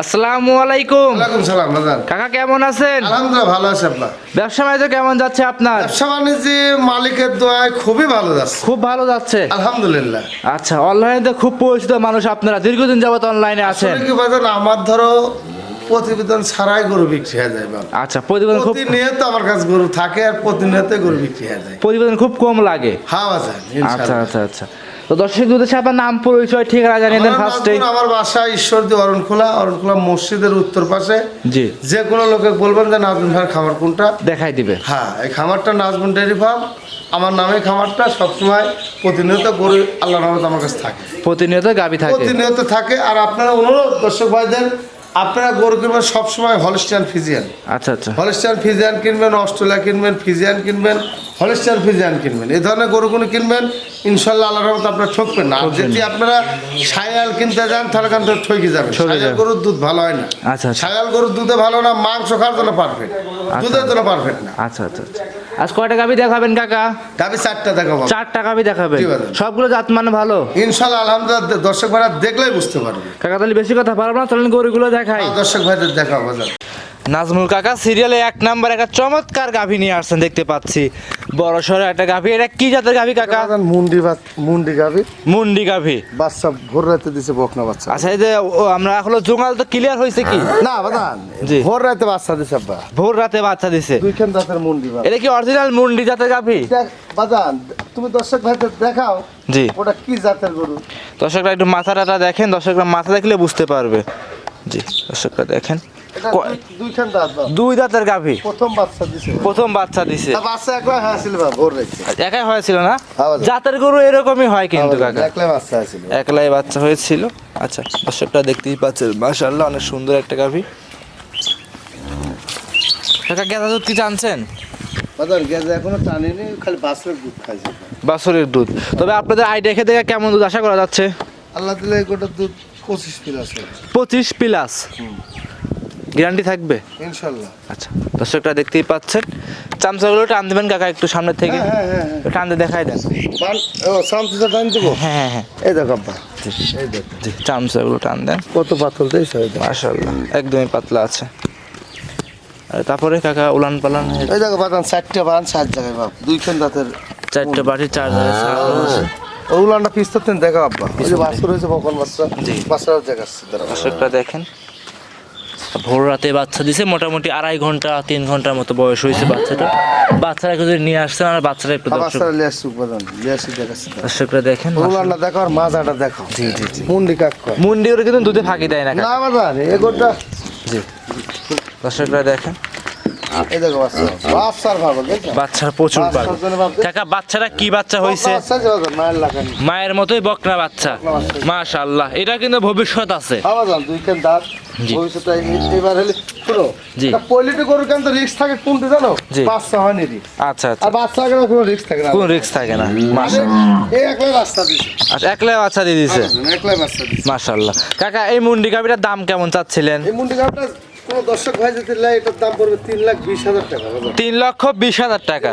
আসসালামু আলাইকুম। ওয়ালাইকুম সালাম কাকা কেমন আছেন? আলহামদুলিল্লাহ ভালো আছে আপনার ব্যবসা বাণিজ্য কেমন যাচ্ছে আপনার? ব্যবসা বাণিজ্য মালিকের দোয়ায় খুবই ভালো যাচ্ছে। খুব ভালো যাচ্ছে। আলহামদুলিল্লাহ। আচ্ছা অনলাইনে খুব পরিচিত মানুষ আপনারা দীর্ঘদিন যাবত অনলাইনে আছেন। কি বাজান আমার ধরো প্রতিবেদন ছাড়াই গরু বিক্রি হয়ে যায় আচ্ছা প্রতিবেদন খুব প্রতিনিয়ত আমার কাছে গরু থাকে আর প্রতিনিয়ত গরু বিক্রি হয়ে যায়। প্রতিবেদন খুব কম লাগে। হ্যাঁ আচ্ছা আচ্ছা আচ্ছা। তো দর্শক সাথে আপনার নাম পরিচয় ঠিকানা জানিয়ে দেন ফার্স্টে আমার বাসা ঈশ্বরদী অরণখোলা অরণখোলা মসজিদের উত্তর পাশে। জি। যে কোনো লোকে বলবেন যে নাজমুন ভাইয়ের খামার কোনটা? দেখাই দিবে। হ্যাঁ এই খামারটা নাজমুন ডেয়ারি ফার্ম। আমার নামে খামারটা সবসময় প্রতিনিয়ত গরু আল্লাহ রহমত আমার কাছে থাকে। প্রতিনিয়ত গাবি থাকে। প্রতিনিয়ত থাকে। আর আপনারা অনুরোধ দর্শক ভাইদের আপনারা গরু কিনবেন সবসময় হলিস্টিয়ান ফিজিয়ান। আচ্ছা আচ্ছা। হলিস্টিয়ান ফিজিয়ান কিনবেন অস্ট্রেলিয়া কিনবেন ফিজিয়ান কিনবেন হলিস্টিয়ান ফিজিয়ান কিনবেন। এই ধরনের গরুগুলো কিনবেন ইনশাল্লাহ আল্লাহ রহমত আপনারা ঠকবেন না। আর যদি আপনারা সায়াল কিনতে যান তাহলে কিন্তু ঠকে যাবেন। সায়াল গরুর দুধ ভালো হয় না। আচ্ছা আচ্ছা। সায়াল গরুর দুধে ভালো না মাংস খাওয়ার জন্য পারফেক্ট দুধের জন্য পারফেক্ট না। আচ্ছা আচ্ছা আচ্ছা। আজ কয়টা গাবি দেখাবেন কাকা? গাবি চারটা দেখাবো। চারটা গাবি দেখাবেন। সবগুলো জাত মানে ভালো? ইনশাল্লাহ আলহামদুলিল্লাহ দর্শক ভাইরা দেখলেই বুঝতে পারবে। কাকা তাহলে বেশি কথা পারব না তাহলে গরুগুলো দেখাই। দর্শক ভাইদের দেখাবো নাজমুল কাকা সিরিয়ালে এক নাম্বার একটা চমৎকার গাভী নিয়ে আসছেন দেখতে পাচ্ছি। বড় সড়ো একটা গাভী এটা কি জাতের গাভী কাকা? মুন্ডি ভাত মুন্ডি গাবি মুন্ডি গাভী। বাচ্চা ভোর রাতে দিছে বকনা বাচ্চা। আচ্ছা এই যে আমরা হলো জোঙাল তো ক্লিয়ার হয়েছে কি? না বাদান জি। ভোর রাতে বাচ্চা দিছে আব্বা। ভোর রাতে বাচ্চা দিছে। দুইখান দাঁতের মুন্ডি ভাত এটা কি অরিজিনাল মুন্ডি জাতের গাভী? বাদান তুমি দর্শক ভাইদের দেখাও জি। ওটা কি জাতের গরু? দর্শকরা একটু মাথাটা দেখেন দর্শকরা মাথা দেখলে বুঝতে পারবে। জি দর্শকরা দেখেন। দুই- দুইখান দাঁত বাবা। দুই দাঁতের গাভী। প্রথম বাচ্চা দিছে। প্রথম বাচ্চা দিছে। বাচ্চা একলা হয়েছিল ভোর একাই হয়েছিল না? হ্যাঁ, জাতের গরু এরকমই হয় কিন্তু কাকা। একলা বাচ্চা হয়েছিল। একলাই বাচ্চা হয়েছিল। আচ্ছা দর্শকটা দেখতেই পাচ্ছেন। মাশাআল্লাহ অনেক সুন্দর একটা গাভী। কাকা গেঁদা দুধ কি জানছেন? এখনও টানিনি খালি বাছরের দুধ খাইছে। বাছরের দুধ। তবে আপনাদের আইডিয়া খেতে কেমন দুধ আশা করা যাচ্ছে? আল্লাহ দিলে গোটা দুধ পঁচিশ পিল আছে। পঁচিশ প্লাস গ্যারান্টি থাকবে? ইনশাল্লাহ। আচ্ছা দর্শকটা দেখতেই পাচ্ছেন। চামচাগুলো টান দেবেন কাকা একটু সামনের থেকে। হ্যাঁ হ্যাঁ হ্যাঁ টান দিয়ে দেখাই দেন। বান ও শান্তিটা টান দেবো? হ্যাঁ হ্যাঁ হ্যাঁ। এই দেখো আব্বা। এই দেখ। জি চামচাগুলো টান দেন। কত পাতল দিয়েছে এই মাশাআল্লাহ একদমই পাতলা আছে। আর তারপরে কাকা উলান পালান এই দেখো বাদান চারটে বান চার জায়গায় বাপ। দুইখান দাঁতের চারটে বাটি চার জায়গায় ছাড়ানো আছে। ওগুলানটা পিস তো দেখো আব্বা। ওই যে বাছুর হয়েছে বকল বাচ্চা জি। বাচ্চাও দেখাচ্ছে দাঁড়াও। দর্শকটা দেখেন। ভোর রাতে বাচ্চা দিছে মোটামুটি আড়াই ঘণ্টা তিন ঘণ্টার মতো বয়স হয়েছে বাচ্চাটা। বাচ্চারা একটু যদি নিয়ে আসছেন আর বাচ্চারা একটু বাচ্চারা লিয়ে আসছে উপাদান লিয়ে আসছে দেখাচ্ছে। দাঁড়াও। দেখেন ওগুলানটা দেখো আর মাজাটা দেখো। জি জি জি। মুন্ডি কাক মুন্ডি ওর কিন্তু দুধে ফাঁকি দেয় না না না বাদান এগোটা জি। দর্শকরা দেখেন। এই দেখো বাচ্চা। বাচ্চার ভালো দেখছ? বাচ্চার প্রচুর বাচ্চার পাবে জন্য বাপ- কাকা বাচ্চারা কি বাচ্চা হয়েছে? বাচ্চা যে বাদান, মায়ের মতোই বকনা বাচ্চা। মাশাআল্লাহ এটা কিন্তু ভবিষ্যৎ আছে। খাওয়া যান দুইখান দাঁত? ভবিষ্যতে এবার হলে শুনো জি। পলিটি গরু কেন তো রিক্স থাকে কোনটি জানো? বাচ্চা হয়নি আচ্ছা আচ্ছা। আর বাচ্চা গেলে কোনো রিক্স থাকে না। কোন রিস্ক থাকে না। মাশাআল্লাহ। এই একলাই বাচ্চা দিছে। আচ্ছা একলাই বাচ্চা দিয়ে দিছে। একলাই বাচ্চা দিছে। মাশাআল্লাহ। কাকা এই মুন্ডি দাম কেমন চাচ্ছিলেন? এই মুন্ডি কোনো দর্শক ভাই যদি এটার দাম পড়বে তিন লাখ বিশ হাজার টাকা তিন লক্ষ বিশ হাজার টাকা।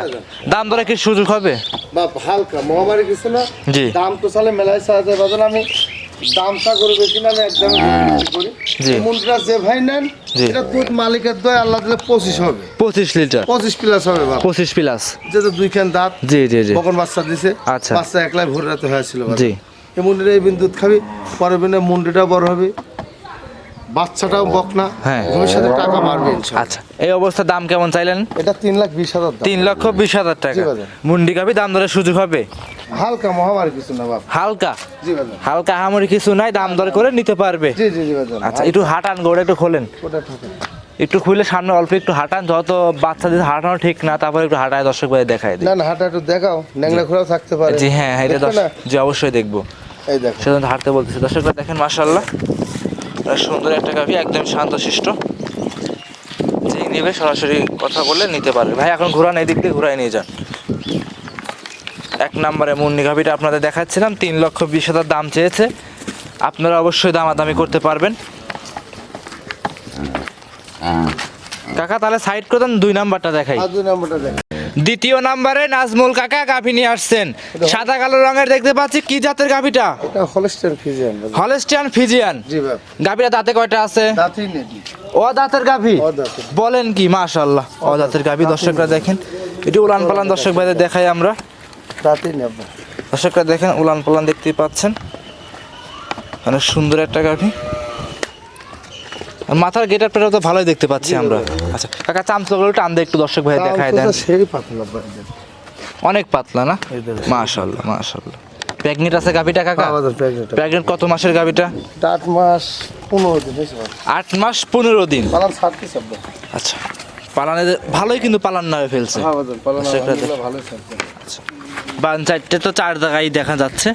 দাম দরে কি সুযোগ হবে? বাপ হালকা মহামারী কিছু না। জি। দাম তো চালে মেলায় সাহায্য বাজার আমি দামটা করে বেশি না আমি একদম করি। এই যে ভাই নেন। এটা দুধ মালিকের দয় আল্লাহ দিলে পঁচিশ হবে। পঁচিশ লিটার। পঁচিশ প্লাস হবে পঁচিশ প্লাস যেহেতু দুইখান দাঁত জি জি জি। কখন বাচ্চা দিছে আচ্ছা। বাচ্চা একলাই ভোর রাতে হয়েছিল জি। এই মুন্ডিটা এই বিন দুধ খাবি বিনে মুন্ডিটা বড় হবে। বাচ্চাটাও বকনা হ্যাঁ। ভবিষ্যতে টাকা মারবে আচ্ছা এই অবস্থার দাম কেমন চাইলেন? এটা তিন লাখ বিশ হাজার তিন লক্ষ বিশ হাজার টাকা। মুন্ডি গাভি দাম দরে সুযোগ হবে? হালকা মহামারী কিছু না বাপ। হালকা? হালকা হামরি কিছু নাই দাম দর করে নিতে পারবে। জি জি জি আচ্ছা একটু হাঁটান গোড়া একটু খোলেন। একটু খুলে সামনে অল্প একটু হাঁটান যত বাচ্চাদের হাঁটানো ঠিক না তারপরে একটু হাঁটায় দর্শক ভাই দেখায় না না হাঁটা একটু দেখাও ন্যাংরা ঘোরাও থাকতে পারে। জি হ্যাঁ হ্যাঁ, এটা দর্শক জি অবশ্যই দেখব। এই দেখো। সেজন্য হাঁটতে বলতেছে দর্শকরা দেখেন মাশাল্লাহ সুন্দর একটা গাভি একদম শান্তশিষ্ট। যে নেবে সরাসরি কথা বললে নিতে পারবে। ভাই এখন ঘোরান এদিক দিয়ে ঘুরাই নিয়ে যান। এক নম্বরে মুন্নি গাভিটা আপনাদের দেখাচ্ছিলাম তিন লক্ষ বিশ হাজার দাম চেয়েছে। আপনারা অবশ্যই দামাদামি করতে পারবেন। কাকা তাহলে সাইড করে দেন দুই নাম্বারটা দেখাই। দুই নম্বরটা দেখ দ্বিতীয় নাম্বারে নাজমুল কাকা গাভী নিয়ে আসছেন। সাদা কালো রঙের দেখতে পাচ্ছি কি জাতের গাভীটা? এটা হলস্টের ফিজিয়ান হলেস্টিয়ান ফিজিয়ান। জি বাপ গাভীটা দাঁতে কয়টা আছে? দাঁতই নেই। ও দাঁতের গাভী? বলেন কি মাশাল্লাহ ও দাঁতের গাভী। দর্শকরা দেখেন এটি উলান পালান দর্শক ভাইদের দেখাই আমরা। দাঁতই নেই দর্শকরা দেখেন উলান পালান দেখতে পাচ্ছেন। অনেক সুন্দর একটা গাভী। মাথার গেট আপটা তো ভালোই দেখতে পাচ্ছি আমরা। আচ্ছা কাকা চামচগুলো টান দিয়ে একটু দর্শক ভাই দেখায় দেন। সেই পাতলা অনেক পাতলা না। মাশাল্লাহ মাশাল্লাহ প্রেগনেন্ট আছে গাভীটা কাকা? প্রেগনেন্ট কত মাসের গাভীটা? আট মাস পনেরো দিন। আট মাস পনেরো দিন। পালান ছাড়তে সব আচ্ছা পালানে ভালোই কিন্তু পালান না হয়ে ফেলছে। আচ্ছা, বান চারটে তো চার জায়গায় দেখা যাচ্ছে।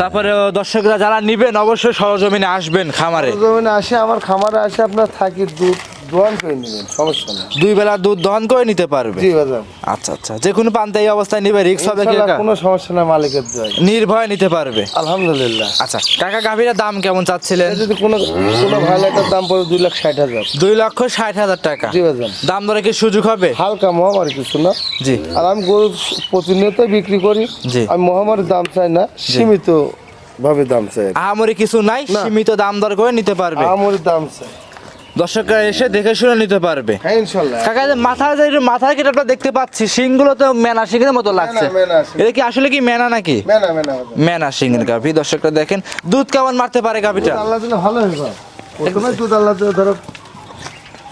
তারপরে দর্শকরা যারা নিবেন অবশ্যই সরজমিনে আসবেন খামারে। সরজমিনে আসে আমার খামারে আসে আপনার থাকি দুধ দোয়ান করে নেবেন সমস্যা নেই। দুই বেলা দুধ দহন করে নিতে পারবে? জি বাজার আচ্ছা আচ্ছা। যে কোনো পান্তা এই অবস্থায় নিবে রিক্স হবে কি কাকা? কোনো সমস্যা নাই মালিকের দোয়াই নির্ভয় নিতে পারবে। আলহামদুলিল্লাহ। আচ্ছা কাকা গাভীর দাম কেমন চাচ্ছিলেন? এটা যদি কোনো কোনো ভালো একটা দাম পড়ে দুই লাখ ষাট হাজার। দুই লক্ষ ষাট হাজার টাকা। জি বাজার দাম দরে কি সুযোগ হবে? হালকা মহামারী কিছু না। জি। আর আমি গরু প্রতিনিয়ত বিক্রি করি। জি। আমি মহামারীর দাম চাই না সীমিত ভাবে দাম চাই। আহামরি কিছু নাই না। সীমিত দাম দর করে নিতে পারবে। মহামারীর দাম চাই। দর্শকরা এসে দেখে শুনে নিতে পারবে। হ্যাঁ কাকা মাথার যে মাথার কেটে দেখতে পাচ্ছি শিংগুলো তো মেনা শিংয়ের মতো লাগছে। এটা কি আসলে কি মেনা নাকি? মেনা মেনা। মেনা শিংয়ের গাভী। দর্শকরা দেখেন দুধ কেমন মারতে পারে গাভীটা? আল্লাহ ভালো হবে প্রথমে দুধ আল্লাহ ধরো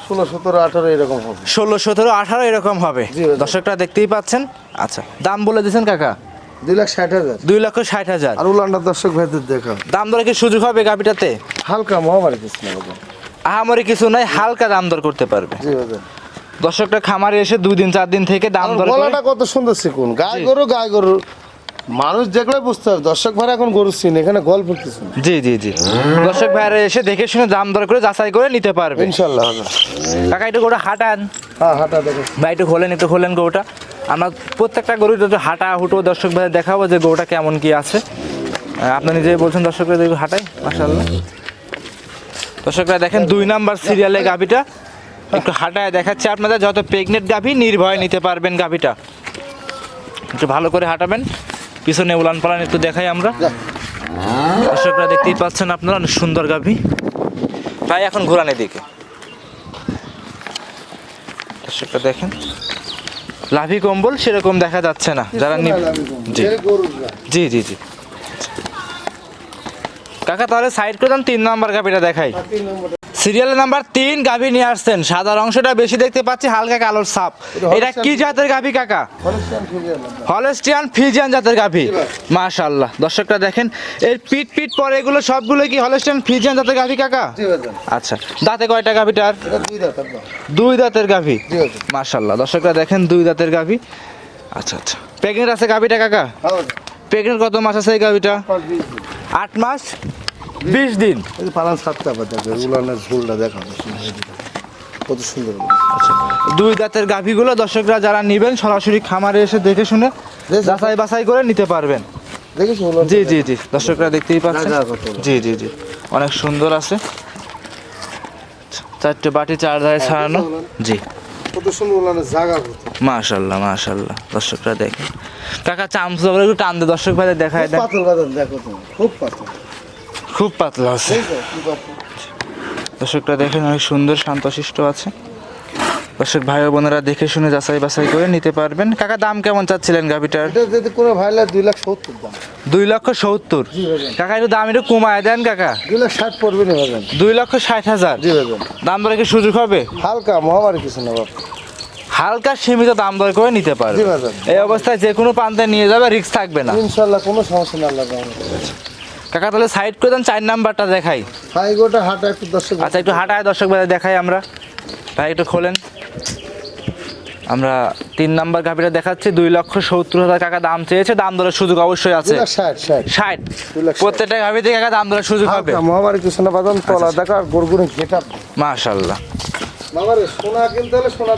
ষোলো সতেরো আঠারো এরকম হবে। ষোলো সতেরো আঠারো এরকম হবে। দর্শকরা দেখতেই পাচ্ছেন। আচ্ছা দাম বলে দিয়েছেন কাকা? দুই লাখ ষাট হাজার। দুই লক্ষ ষাট হাজার। আর উলান্ডার দর্শক ভাইদের দেখা দাম দরে কি সুযোগ হবে গাভীটাতে? হালকা মহামারী কিছু না। আহামরি কিছু নাই হালকা দাম দর করতে পারবে। দর্শকটা খামারে এসে দুই দিন চার দিন থেকে দাম দর গলাটা কত সুন্দর শিখুন গায়ে। গরু গায়ে গরু। মানুষ দেখলে বুঝতে হবে দর্শক ভাই এখন গরু চিন এখানে গল্প কিছু জি জি জি। দর্শক ভাইরা এসে দেখে শুনে দাম দর করে যাচাই করে নিতে পারবে। ইনশাল্লাহ কাকা একটু গোটা হাঁটান। হ্যাঁ হাঁটা দেখো। ভাই একটু খোলেন একটু খোলেন গরুটা। আমরা প্রত্যেকটা গরু একটু হাঁটা হুটো দর্শক ভাই দেখাবো যে গরুটা কেমন কি আছে। আপনি নিজেই বলছেন দর্শক ভাই হাঁটাই মাসাল্লাহ দর্শক ভাই দেখেন দুই নাম্বার সিরিয়ালে গাভিটা। একটু হাঁটায় দেখাচ্ছে আপনাদের যত প্রেগনেন্ট গাভি নির্ভয় নিতে পারবেন গাভিটা। একটু ভালো করে হাঁটাবেন। পিছনে উলান পালান একটু দেখাই আমরা। দর্শকরা দেখতেই পাচ্ছেন আপনারা অনেক সুন্দর গাভি। ভাই এখন ঘোরান এদিকে। দর্শকরা দেখেন। লাভি কম্বল সেরকম দেখা যাচ্ছে না। যারা জি জি জি। কাকা তাহলে সাইড করে দেন তিন নাম্বার গাভিটা দেখাই। সিরিয়াল নাম্বার তিন গাভি নিয়ে আসছেন। সাদার অংশটা বেশি দেখতে পাচ্ছি হালকা কালোর সাপ। এটা কি জাতের গাভি কাকা? Holstein Friesian. জাতের গাভি। মাশাল্লাহ দর্শকরা দেখেন এর পিট পিট পরে এগুলো সবগুলো কি হলস্টিয়ান ফিজিয়ান জাতের গাভি কাকা? আচ্ছা দাঁতে কয়টা গাভিটার দুই দাঁতের গাভি। মাশাল্লাহ দর্শকরা দেখেন দুই দাঁতের গাভি। আচ্ছা আচ্ছা। প্রেগনেন্ট আছে গাভিটা কাকা? হ্যাঁ। প্রেগনেন্ট কত মাস আছে এই গাভিটা। আট মাস বিশ দিন। পালান সাতটা দেখো উলানের ঝোলটা দেখো কত সুন্দর আচ্ছা দুই দাঁতের গাভিগুলো দর্শকরা যারা নেবেন সরাসরি খামারে এসে দেখে শুনে। যাচাই বাছাই করে নিতে পারবেন। জি জি জি দর্শকরা দেখতেই পাচ্ছেন। জি জি জি অনেক সুন্দর আছে। চারটে বাটি চার ধারে ছাড়ানো। জি। কত সুন্দর উলানের জায়গা কত মাশাল্লাহ মাশাল্লাহ। দর্শকরা দেখেন। কাকা চামচ একটু টান দে দর্শক ভাই দেখায় দেন পাতল বাদাম দেখো তুমি খুব পাতলা। খুব পাতলা আছে। দর্শকরা দেখেন অনেক সুন্দর শান্তশিষ্ট আছে। দর্শক ভাই বোনেরা দেখে শুনে যাচাই বাছাই করে নিতে পারবেন। কাকা দাম কেমন চাচ্ছিলেন গাভিটার? যদি কোনো ভাইলা দুই লাখ সত্তর দাম। দুই লক্ষ সত্তর? কাকা একটু দাম একটু কমায় দেন কাকা। দুই লাখ ষাট পড়বে না দুই লক্ষ ষাট হাজার? জি দাম দরে কি সুযোগ হবে? হালকা মহামারী কিছু না হালকা সীমিত দাম দর করে নিতে পারবে। এই অবস্থায় যে কোনো প্রান্তে নিয়ে যাবে রিস্ক থাকবে না। ইনশাল্লাহ কোনো সমস্যা না আল্লাহ কাকা তাহলে সাইড করে দেন চার নাম্বারটা দেখাই। গোটা হাঁটা একটু দর্শক আচ্ছা একটু হাঁটায় দর্শক ভাই দেখাই আমরা। ভাই একটু খোলেন। আমরা তিন নাম্বার গাভিটা দেখাচ্ছি দুই লক্ষ সত্তর হাজার টাকা দাম চেয়েছে দাম দরের সুযোগ অবশ্যই আছে। ষাট। প্রত্যেকটা গাভি থেকে কাকা দাম দরের সুযোগ হবে। মহামারী কিছু না বাদাম তলা দেখা আর গরগুরে ঘেটা মাশাল্লাহ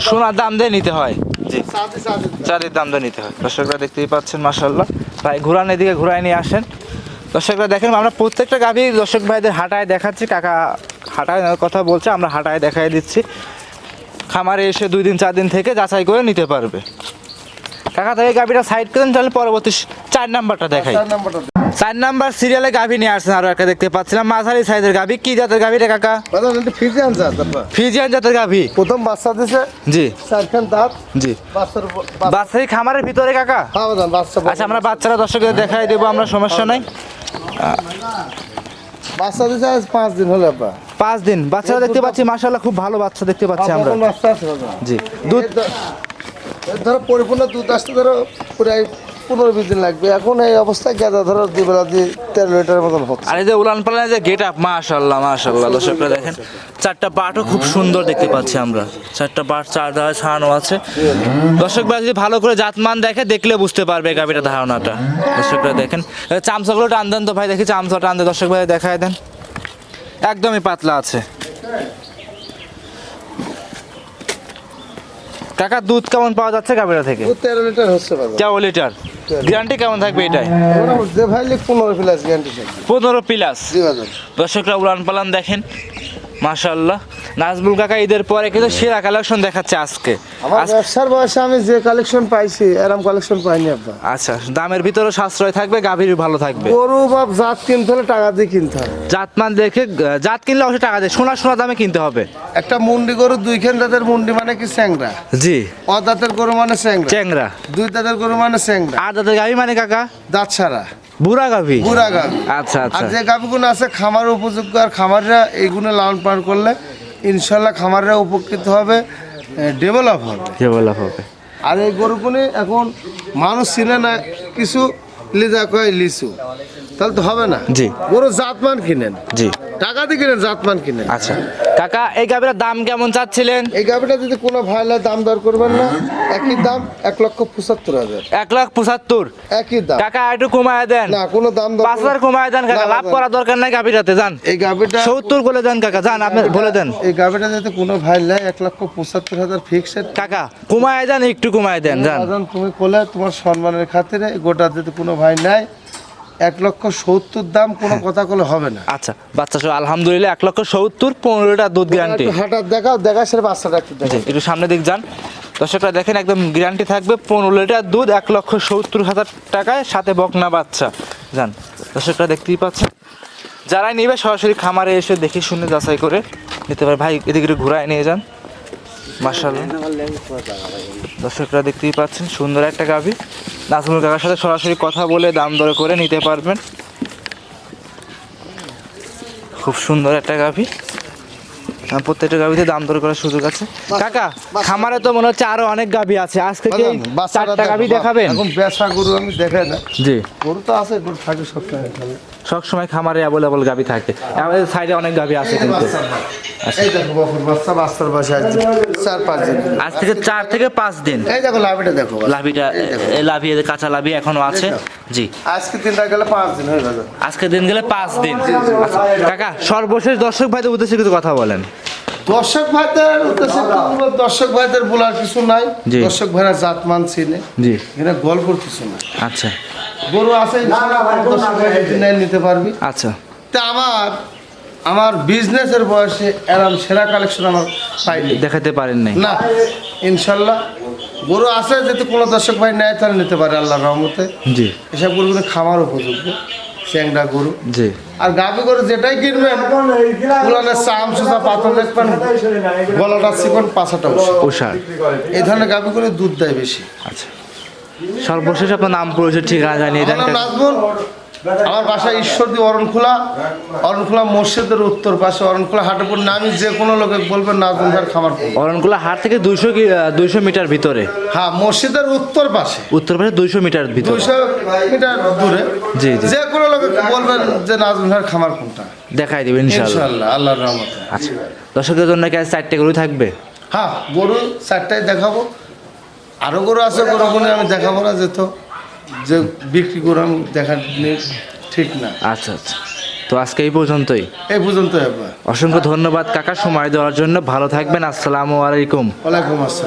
সোনার দাম দিয়ে নিতে হয়। জি। সাথে দাম দিয়ে নিতে হয়। দর্শকরা দেখতেই পাচ্ছেন মাশাল্লাহ ভাই ঘুরান এদিকে ঘুরায় নিয়ে আসেন। দর্শকরা দেখেন আমরা প্রত্যেকটা গাভি দর্শক ভাইদের হাটায় দেখাচ্ছি। কাকা হাঁটায় নেওয়ার কথা বলছে আমরা হাঁটায় দেখাই দিচ্ছি। খামারে এসে দুই দিন চার দিন থেকে যাচাই করে নিতে পারবে। কাকা থেকে গাভিটা সাইড করেন তাহলে পরবর্তী চার নাম্বারটা দেখাই। চার নাম্বার সিরিয়ালে গাভি নিয়ে আসছেন আরও একটা দেখতে পাচ্ছিলাম। মাঝারি সাইজের গাভি। কি জাতের গাভি রে কাকা? ফিজিয়ান জাত ফিজিয়ান জাতের গাভি। প্রথম বাচ্চা দিছে। জি। চারখান দাঁত। জি। বাচ্চার খামারের ভিতরে কাকা? হ্যাঁ আচ্ছা আমরা বাচ্চারা দর্শকদের দেখাই দেবো আমরা সমস্যা নাই। বাচ্চা দিছে আজ পাঁচ দিন হলো আপা। পাঁচ দিন। বাচ্চা দেখতে পাচ্ছি মাশাআল্লাহ খুব ভালো বাচ্চা দেখতে পাচ্ছি আমরা। বাচ্চা আছে জি। দুধ ধরো পরিপূর্ণ দুধ আসতে ধরো প্রায় পনেরো বিশ দিন লাগবে। এখন এই অবস্থায় গেঁদা ধরো দুই বেলা দিয়ে তেরো লিটারের মতন হচ্ছে। আর এই যে উলান পালানের যে গেট আপ মাশাল্লাহ মাশাল্লাহ দর্শকরা দেখেন, চারটা পাটও খুব সুন্দর দেখতে পাচ্ছি আমরা। চারটা পাট, চার ধারে ছাড়ানো আছে। দর্শকরা যদি ভালো করে জাতমান দেখে, দেখলে বুঝতে পারবে গাভিটা ধারণাটা। দর্শকরা দেখেন চামচাগুলো টান দেন তো ভাই, দেখি চামচা টান দেন। দর্শক ভাই, দেখায় দেন। একদমই পাতলা আছে। কাকা দুধ কেমন পাওয়া যাচ্ছে গাভিটা থেকে? দুধ তেরো লিটার হচ্ছে কেমন লিটার। গ্যারান্টি কেমন থাকবে এটাই? পনেরো প্লাস গ্যারান্টি পনেরো প্লাস দর্শকরা উড়ান পালান দেখেন। মাশাল্লাহ নাজমুল কাকা ঈদের পরে কিন্তু সেরা কালেকশন দেখাচ্ছে আজকে। আমার ব্যবসার বয়সে আমি যে কালেকশন পাইছি এরম কালেকশন পাইনি আব্বা। আচ্ছা দামের ভিতরে সাশ্রয় থাকবে গাভীর ভালো থাকবে। গরু বা জাত কিনতে হলে টাকা দিয়ে কিনতে হবে। জাতমান দেখে জাত কিনলে অবশ্যই টাকা দিয়ে। সোনা সোনা দামে কিনতে হবে। একটা মুন্ডি গরু দুইখান দাঁতের মুন্ডি মানে কি স্যাংরা জি। অ দাঁতের গরু মানে স্যাংরা চ্যাংরা। দুই দাঁতের গরু মানে স্যাংরা আর দাদা গাভী মানে কাকা? দাঁত ছাড়া বুড়া গাভী বুড়া গাভী আচ্ছা। আর আচ্ছা যে গাভীগুলো আছে খামার উপযুক্ত আর খামাররা এইগুলো লালন পালন করলে ইনশাল্লাহ খামাররা উপকৃত হবে ডেভেলপ হবে। ডেভেলপ হবে। আর এই গরুগুলি এখন মানুষ চিনে না কিছু লিজা কয় লিচু। তাহলে তো হবে না। জি। গরু জাতমান কিনেন। জি। টাকা দিয়ে কিনেন জাতমান কিনেন। আচ্ছা। কাকা এই গাভীর দাম কেমন চাচ্ছিলেন? এই গাভিটা যদি কোনো ভাইলা দাম দর করবেন না। একই দাম এক লক্ষ পঁচাত্তর হাজার। এক লাখ পঁচাত্তর? একই দাম। কাকা একটু কমায় দেন। না কোনো দাম দর পাঁচ হাজার কমায় দেন কাকা। লাভ করার দরকার নাই গাভীটাতে যান। এই গাভিটা সত্তর বলে দেন কাকা। যান আপনি বলে দেন। এই গাভিটা যদি কোনো ভাইলা এক লক্ষ পঁচাত্তর হাজার ফিক্সড কাকা কমায় দেন একটু কমায় দেন যান। তুমি কোলে তোমার সম্মানের খাতিরে গোটা যদি কোনো ভাই নাই এক লক্ষ সত্তর দাম কোনো কথা বলে হবে না। আচ্ছা বাচ্চা সহ আলহামদুলিল্লাহ এক লক্ষ সত্তর পনেরোটা দুধ গ্যারান্টি হাঁটার দেখাও দেখা সেটা বাচ্চাটা একটু দেখো একটু সামনে দিক যান। দর্শকরা দেখেন একদম গ্যারান্টি থাকবে পনেরো লিটার দুধ এক লক্ষ সত্তর হাজার টাকায় সাথে বকনা বাচ্চা। যান দর্শকরা দেখতেই পাচ্ছেন। যারাই নেবে সরাসরি খামারে এসে দেখে শুনে যাচাই করে নিতে পারে। ভাই এদিকে ঘুরায় নিয়ে যান। দর্শকরা দেখতেই পাচ্ছেন সুন্দর একটা গাভি। নাজমুল কাকার সাথে সরাসরি কথা বলে দাম দরে করে নিতে পারবেন। খুব সুন্দর একটা গাভি। প্রত্যেকটা গাভিতে দাম দর করার সুযোগ আছে। কাকা খামারে তো মনে হচ্ছে আরও অনেক গাভি আছে। আজ থেকে বাজান, বাচ্চাটা চারটা গাভি দেখাবেন? এখন বেচা গরু আমি দেখে না জি। গরু তো আছে গরু থাকে সবসময় সব সময় খামারে অ্যাভেলেবল গাভি থাকে। আমাদের সাইডে অনেক গাভি আছে কিন্তু। এই দেখো বকর বাচ্চা বাচ্চার বাসা আছে চার পাঁচ দিন। আজ থেকে চার থেকে পাঁচ দিন। এই দেখো লাভিটা দেখো লাভিটা এই লাভি কাঁচা লাভি এখনও আছে। জি। আজকে দিনটা গেলে পাঁচ দিন হয়ে যাবে আজকে দিন গেলে পাঁচ দিন। আচ্ছা, কাকা সর্বশেষ দর্শক ভাইদের উদ্দেশ্যে কিছু কথা বলেন। দর্শক ভাইদের উদ্দেশ্যে দর্শক ভাইদের বলার কিছু নাই। দর্শক ভাইরা জাতমান চিনে। জি। এখানে গল্পর কিছু নাই। আচ্ছা। গরু আছে নিতে পারবি। আচ্ছা। তা আমার আমার বিজনেসের বয়সে এরম সেরা কালেকশন আমার পাইনি দেখাতে পারেন নাই। না ইনশাল্লাহ। গরু আছে যদি কোনো দর্শক ভাই নেয় তাহলে নিতে পারে আল্লাহর রহমতে। জি। এসব গরুগুলো খামার উপযোগ্য চ্যাংড়া গরু। জি। আর গাভি গরু যেটাই কিনবেন পুরানের চাম সুসা পাথর দেখবেন গলাটা চিকন পাছাটা উঁচু। এই ধরনের গাভি গরু দুধ দেয় বেশি। আচ্ছা। সর্বশেষ আপনার নাম পরিচয় ঠিকানা জানিয়ে দেন আমার নাম বাসা ঈশ্বরদী অরণখোলা। অরণখোলা মসজিদের উত্তর পাশে অরণখোলা হাটেপুর নামই যে কোনো লোকে বলবেন নাজমুল ভাইয়ের খামার অরণখোলা হাট থেকে দুইশো দুইশো মিটার ভিতরে? হ্যাঁ মসজিদের উত্তর পাশে। উত্তর পাশে দুইশো মিটার ভিতরে। দুইশো মিটার দূরে। জি, জি। যে কোনো লোকে বলবেন যে নাজমুল ভাইয়ের খামার কোনটা। দেখাই দেবেন ইনশাল্লাহ আল্লাহর রহমতে। আচ্ছা। দর্শকদের জন্য কি আজ চারটে গরু থাকবে? হ্যাঁ গরু চারটায় দেখাবো। আরও গরু আছে গরুগুলো আমি দেখা বলা যেত যে বিক্রি করে আমি দেখা ঠিক না। আচ্ছা আচ্ছা। তো আজকে এই পর্যন্তই। এই পর্যন্ত একবার অসংখ্য ধন্যবাদ কাকা সময় দেওয়ার জন্য। ভালো থাকবেন আসসালামু আলাইকুম। ওয়ালাইকুম আসসালাম।